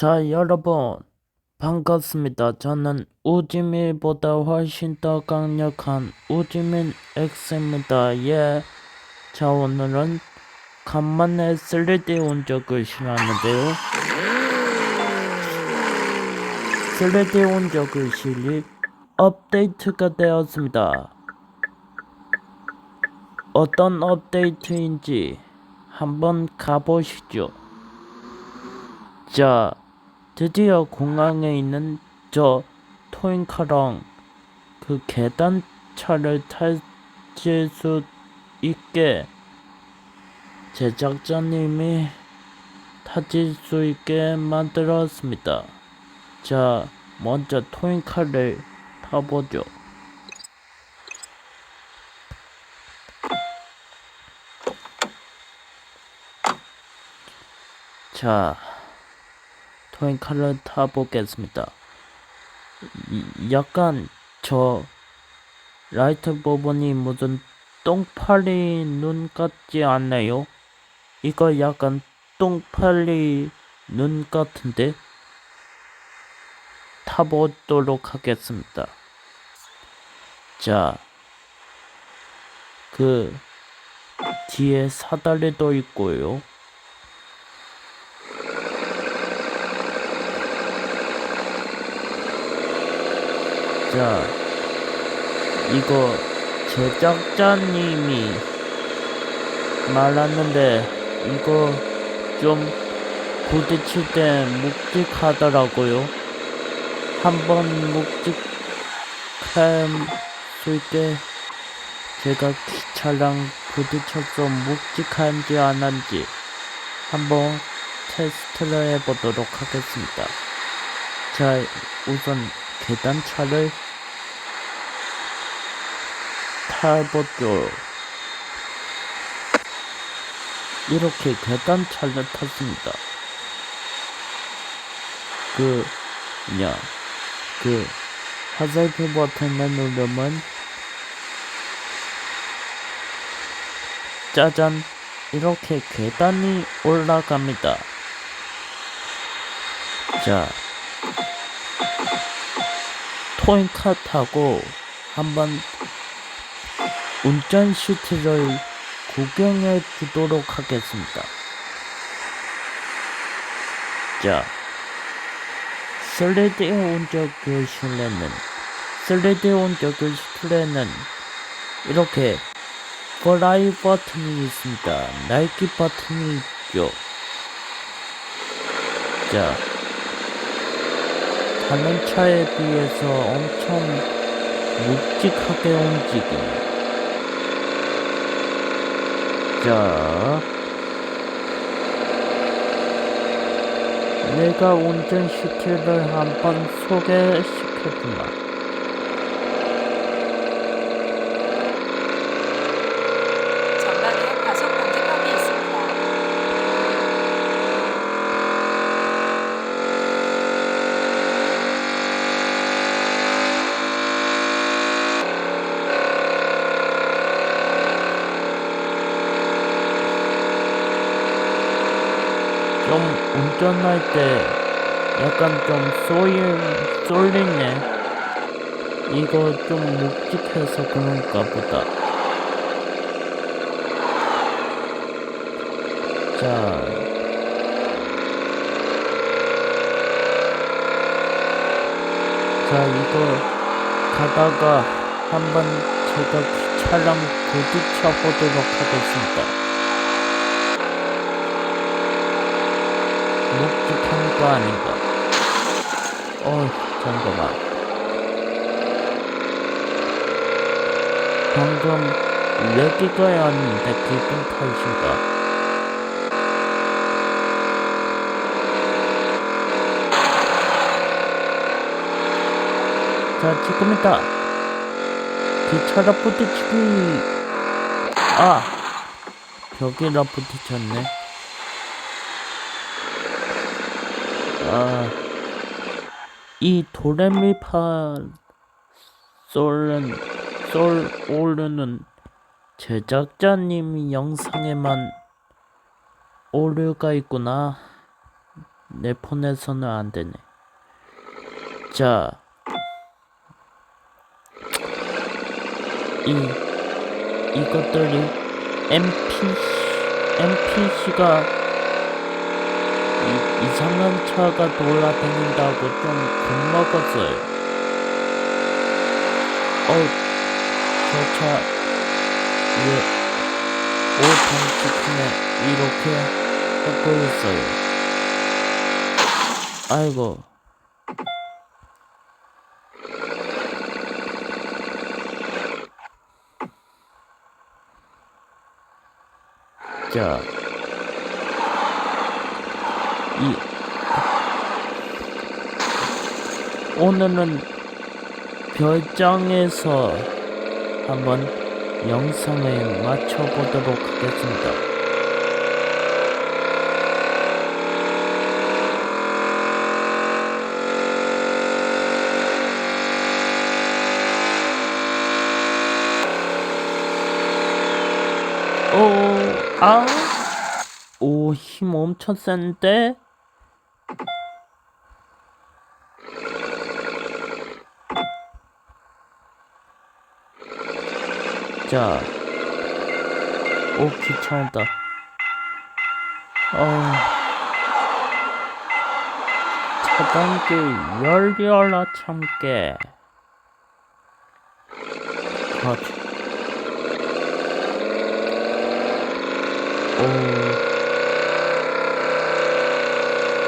자, 여러분, 반갑습니다. 저는 우지민보다 훨씬 더 강력한 우지민 X입니다. 예. 자, 오늘은 간만에 3D 운적을 실하는데요. 3D 운적을 실이 업데이트가 되었습니다. 어떤 업데이트인지 한번 가보시죠. 자, 드디어 공항에 있는 저 토잉카랑 그 계단차를 탈질 수 있게 제작자님이 타질 수 있게 만들었습니다. 자, 먼저 토잉카를 타보죠. 자, 토잉카를 타보겠습니다. 이- 약간 저 라이트 부분이 무슨 똥파리 눈 같지 않나요? 이거 약간 똥파리 눈 같은데 타보도록 하겠습니다. 자, 그 뒤에 사다리도 있고요. 자, 이거 제작자님이 말았는데 이거 좀 부딪힐 때 묵직하더라고요. 한번 수 있게 제가 기차랑 부딪혀서 묵직한지 안 한지 한번 테스트를 해보도록 하겠습니다. 자, 우선 계단차를 타보죠. 이렇게 계단차를 탔습니다. 그, 그냥, 그, 화살표 버튼을 누르면, 짜잔, 이렇게 계단이 올라갑니다. 자, 토잉카 타고 한번 운전 시트를 구경해 주도록 하겠습니다. 자, 3D 운전 교실에는 3D 운전 교실에는 이렇게 플라이 버튼이 있습니다. 날개 버튼이 있죠. 자, 다른 차에 비해서 엄청 묵직하게 움직입니다. 자, 내가 운전 시트를 한번 소개시켜주마. 전방에 과속 방지턱이 있습니다. 좀 운전할 때 약간 좀 쏠릴, 쏠리네. 이거 좀 묵직해서 그런가 보다. 자. 자, 이거 가다가 한번 제가 차랑 부딪혀 보도록 하겠습니다. 묵직한 거 아닌가? 어, 잠깐만. 방금 레기가였는데 기분 탓인가? 자, 지금이다. 기차라 부딪히기. 아, 벽이라 부딪혔네. 아, 이 도레미파 솔은 솔 오르는 제작자님 영상에만 오류가 있구나. 내 폰에서는 안 되네. 자, 이 이것들이 NPC NPC가 이, 이상한 차가 돌아다닌다고 좀 겁먹었어요. 어, 저 차, 왜, 오, 방치크네, 이렇게 하고 있어요. 아이고. 자, 이, 오늘은 별장에서 한번 영상을 맞춰보도록 하겠습니다. 오, 아, 오, 힘 엄청 센데? 자, 오, 귀찮다. 어, 차단기 열려라 참깨. 그렇지. 오,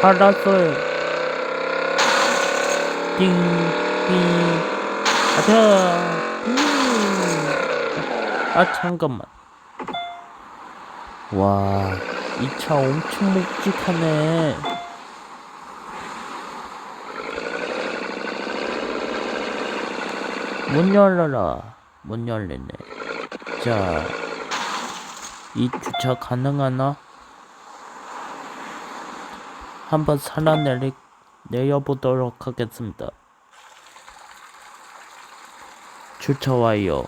파라솔. 띵, 띵, 가자. 음. 아 잠깐만. 와 이 차 엄청 묵직하네. 문 열어라. 문 열리네. 자이 주차 가능하나? 한번 살아내리 내려보도록 하겠습니다. 주차 와요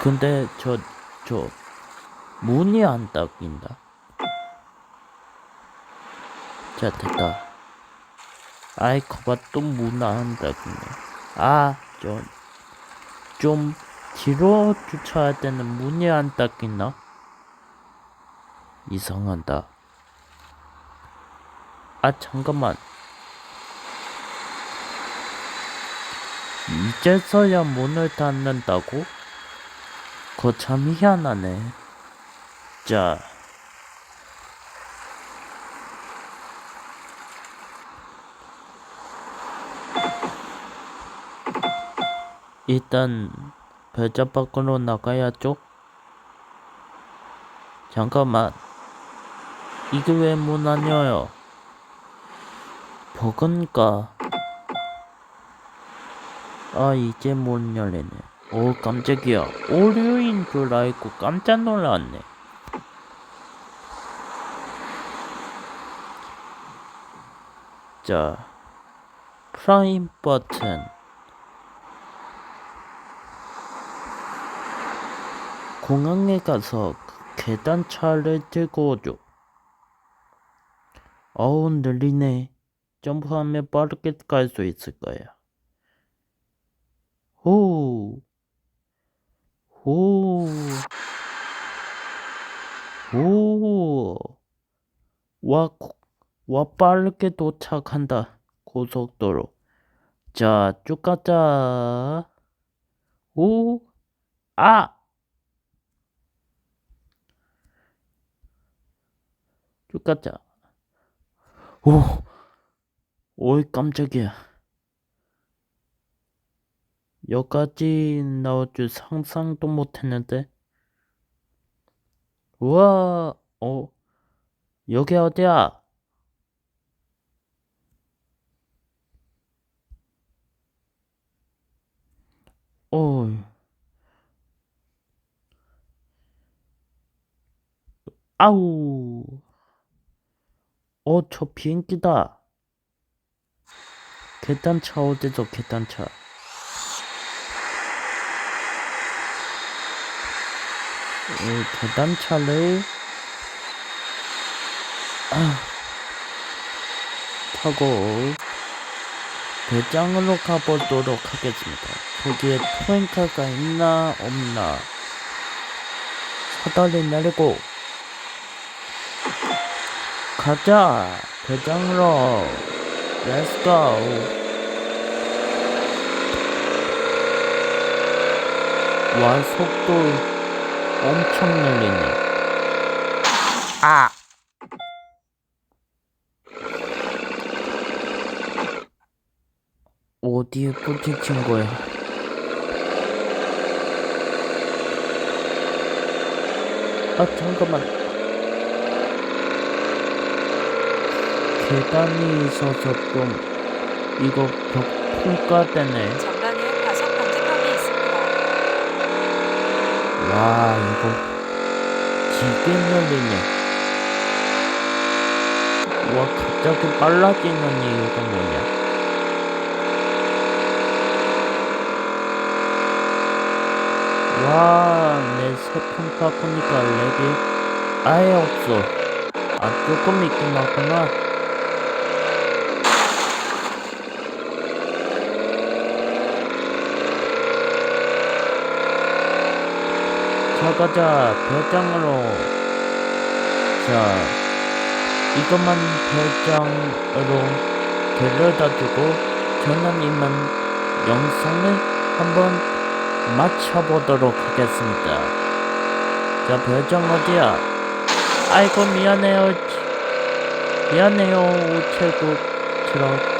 근데 저, 저, 문이 안 닫힌다. 자, 됐다. 아이, 거봐, 또 문안 닫히네. 아, 좀, 좀, 뒤로 주차할 때는 문이 안 닫히나? 이상하다. 아, 잠깐만. 이제서야 문을 닫는다고? 그거 참 희한하네. 자. 일단 별자 밖으로 나가야죠. 잠깐만. 이게 왜문안 열어요? 버건가? 아 이제 문 열리네. 오 깜짝이야. 오류인 줄 알고 깜짝 놀랐네. 자 프라임 버튼. 공항에 가서 그 계단차를 들고 오죠. 어우 느리네. 점프하면 빠르게 갈 수 있을 거야. 오 오, 오, 와, 고- 와, 빠르게 도착한다. 고속도로. 자, 쭉 가자. 오, 아! 쭉 가자. 오, 오이, 깜짝이야. 여기까지 나올 줄 상상도 못했는데. 우와, 어, 여기 어디야? 어, 아우, 어, 저 비행기다. 계단차 어디서 계단차? 이 계단차를 아, 타고 대장으로 가보도록 하겠습니다. 거기에 토행카가 있나 없나. 사다리 내리고 가자. 대장으로. Go. 와 속도 엄청 늘리네. 아. 어디에 부딪힌 거야 아 잠깐만. 계단이 있어서 좀 이거 벽 통과되네 전방에 과속 방지턱이 있습니다. 와 이거 ner리네 와 갑자기 빨라지는 이유가 뭐냐? 와내 세품 바꾸니까 렉이 아예 없어. 아 조금 있긴 하구나 가자. 대장으로. 자 이것만 대장으로 데려다 주고 저는 이만 영상을 한번 맞춰보도록 하겠습니다. 자 별장 어디야? 아이고 미안해요. 미안해요 우체국 트럭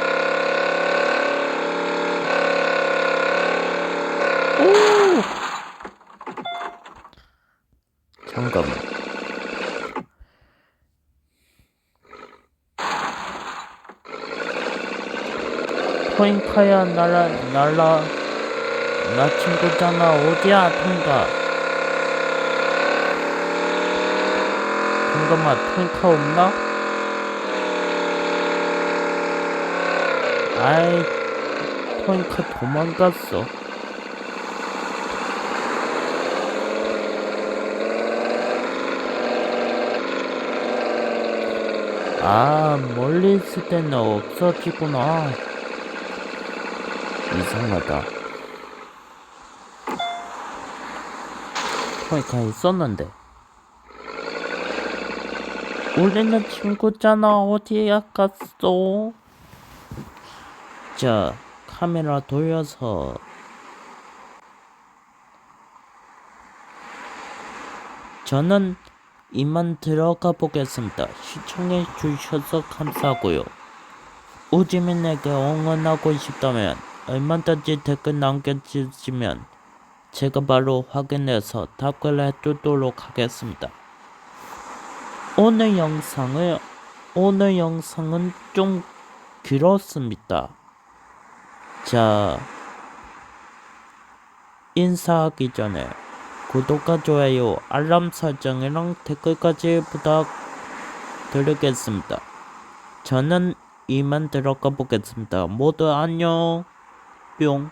잠깐만. 토잉카야 날라 날라 나 친구잖아 어디야 토잉카 잠깐만 토잉카 없나? 아이 토잉카 도망갔어 아, 멀리 있을 때는 없어지구나. 이상하다. 그러니까 있었는데. 우리는 친구잖아. 어디에 갔어? 자, 카메라 돌려서. 저는 이만 들어가 보겠습니다. 시청해 주셔서 감사하고요. 우지민에게 응원하고 싶다면 얼마든지 댓글 남겨주시면 제가 바로 확인해서 답글 해두도록 하겠습니다. 오늘 영상을 오늘 영상은 좀 길었습니다. 자 인사하기 전에 구독과 좋아요, 알람 설정이랑 댓글까지 부탁드리겠습니다. 저는 이만 들어가 보겠습니다. 모두 안녕, 뿅.